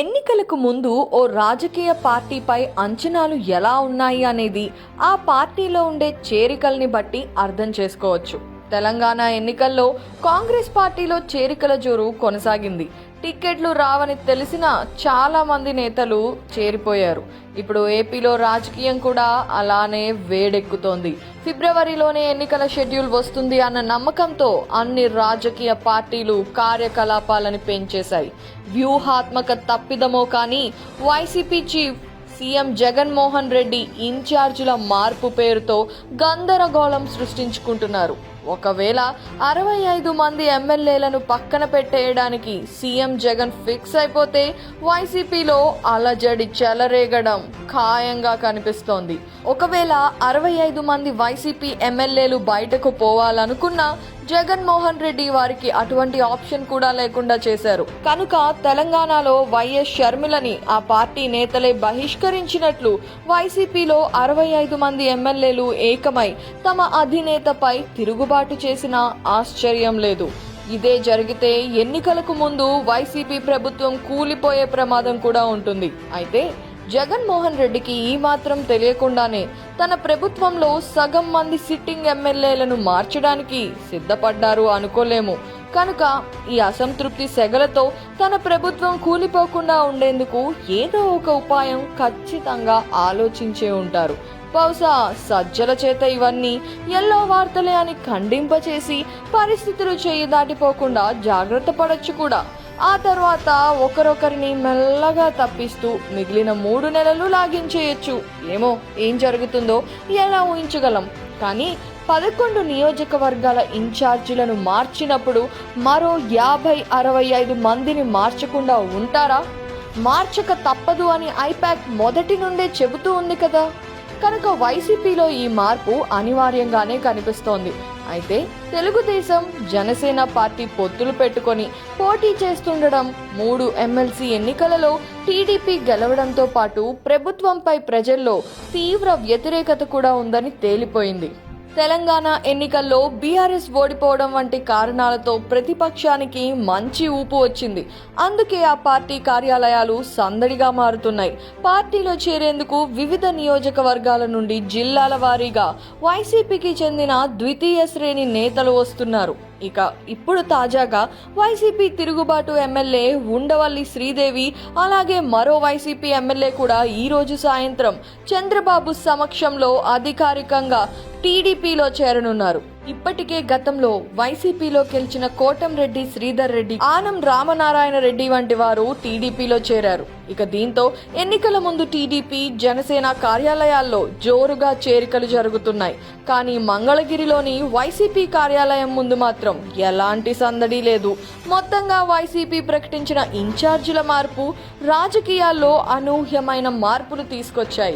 ఎన్నికలకు ముందు ఓ రాజకీయ పార్టీపై అంచనాలు ఎలా ఉన్నాయి అనేది ఆ పార్టీలో ఉండే చేరికల్ని బట్టి అర్థం చేసుకోవచ్చు. తెలంగాణ ఎన్నికల్లో కాంగ్రెస్ పార్టీలో చేరికల జోరు కొనసాగింది. టిక్కెట్లు రావని తెలిసిన చాలా మంది నేతలు చేరిపోయారు. ఇప్పుడు ఏపీలో రాజకీయం కూడా అలానే వేడెక్కుతోంది. ఫిబ్రవరిలోనే ఎన్నికల షెడ్యూల్ వస్తుంది అన్న నమ్మకంతో అన్ని రాజకీయ పార్టీలు కార్యకలాపాలను పెంచేశాయి. వ్యూహాత్మక తప్పిదమో కానీ YCP chief CM Jaganmohan Reddy ఇన్ఛార్జీల మార్పు పేరుతో గందరగోళం సృష్టించుకుంటున్నారు. ఒకవేళ అరవై ఐదు మంది ఎమ్మెల్యేలను పక్కన పెట్టేయడానికి సీఎం జగన్ ఫిక్స్ అయిపోతే వైసీపీలో అలజడి చెలరేగడం ఖాయంగా కనిపిస్తోంది. ఒకవేళ అరవై ఐదు మంది వైసీపీ ఎమ్మెల్యేలు బయటకు పోవాలనుకున్నా జగన్మోహన్ రెడ్డి వారికి అటువంటి ఆప్షన్ కూడా లేకుండా చేశారు. కనుక తెలంగాణలో వైఎస్ షర్మిలని ఆ పార్టీ నేతలే బహిష్కరించినట్లు వైసీపీలో అరవై ఐదు మంది ఎమ్మెల్యేలు ఏకమై తమ అధినేతపై తిరుగుబాటు ఏర్పాటు చేసినా ఆశ్చర్యం లేదు. ఇదే జరిగితే ఎన్నికలకు ముందు వైసీపీ ప్రభుత్వం కూలిపోయే ప్రమాదం కూడా ఉంటుంది. అయితే జగన్మోహన్ రెడ్డికి ఈ మాత్రం తెలియకుండానే తన ప్రభుత్వంలో సగం మంది సిట్టింగ్ ఎమ్మెల్యేలను మార్చడానికి సిద్ధపడ్డారు అనుకోలేము. కనుక ఈ అసంతృప్తి సెగలతో తన ప్రభుత్వం కూలిపోకుండా ఉండేందుకు ఏదో ఒక ఉపాయం ఖచ్చితంగా ఆలోచించే ఉంటారు. బహుశా సజ్జల చేత ఇవన్నీ ఎల్లో వార్తలే అని ఖండింపచేసి పరిస్థితులు చేయి దాటిపోకుండా జాగ్రత్త పడొచ్చు కూడా. ఆ తర్వాత ఒకరొకరిని మెల్లగా తప్పిస్తూ మిగిలిన మూడు నెలలు లాగించేయచ్చు. ఏమో ఏం జరుగుతుందో ఎలా ఊహించగలం. కానీ పదకొండు నియోజకవర్గాల ఇన్ఛార్జీలను మార్చినప్పుడు మరో యాభై అరవై ఐదు మందిని మార్చకుండా ఉంటారా? మార్చక తప్పదు అని ఐపాక్ మొదటి నుండే చెబుతూ ఉంది కదా. కనుక వైసీపీలో ఈ మార్పు అనివార్యంగానే కనిపిస్తోంది. అయితే తెలుగుదేశం జనసేన పార్టీ పొత్తులు పెట్టుకొని పోటీ చేస్తుండడం మూడు ఎమ్మెల్సీ ఎన్నికలలో టీడీపీ గెలవడంతో పాటు ప్రభుత్వంపై ప్రజల్లో తీవ్ర వ్యతిరేకత కూడా ఉందని తేలిపోయింది. తెలంగాణ ఎన్నికల్లో బీఆర్ఎస్ ఓడిపోవడం వంటి కారణాలతో ప్రతిపక్షానికి మంచి ఊపు వచ్చింది. అందుకే ఆ పార్టీ కార్యాలయాలు సందడిగా మారుతున్నాయి. పార్టీలో చేరేందుకు వివిధ నియోజకవర్గాల నుండి జిల్లాల వారీగా వైసీపీకి చెందిన ద్వితీయ శ్రేణి నేతలు వస్తున్నారు. ఇక ఇప్పుడు తాజాగా వైసీపీ తిరుగుబాటు ఎమ్మెల్యే ఉండవల్లి శ్రీదేవి అలాగే మరో వైసీపీ ఎమ్మెల్యే కూడా ఈరోజు సాయంత్రం చంద్రబాబు సమక్షంలో అధికారికంగా టీడీపీలో చేరనున్నారు. ఇప్పటికే గతంలో వైసీపీలో గెలిచిన కోటంరెడ్డి శ్రీధర్ రెడ్డి ఆనం రామనారాయణ రెడ్డి వంటి వారు టీడీపీలో చేరారు. ఇక దీంతో ఎన్నికల ముందు టీడీపీ జనసేన కార్యాలయాల్లో జోరుగా చేరికలు జరుగుతున్నాయి. కానీ మంగళగిరిలోని వైసీపీ కార్యాలయం ముందు మాత్రం ఎలాంటి సందడి లేదు. మొత్తంగా వైసీపీ ప్రకటించిన ఇన్ఛార్జీల మార్పు రాజకీయాల్లో అనూహ్యమైన మార్పులు తీసుకొచ్చాయి.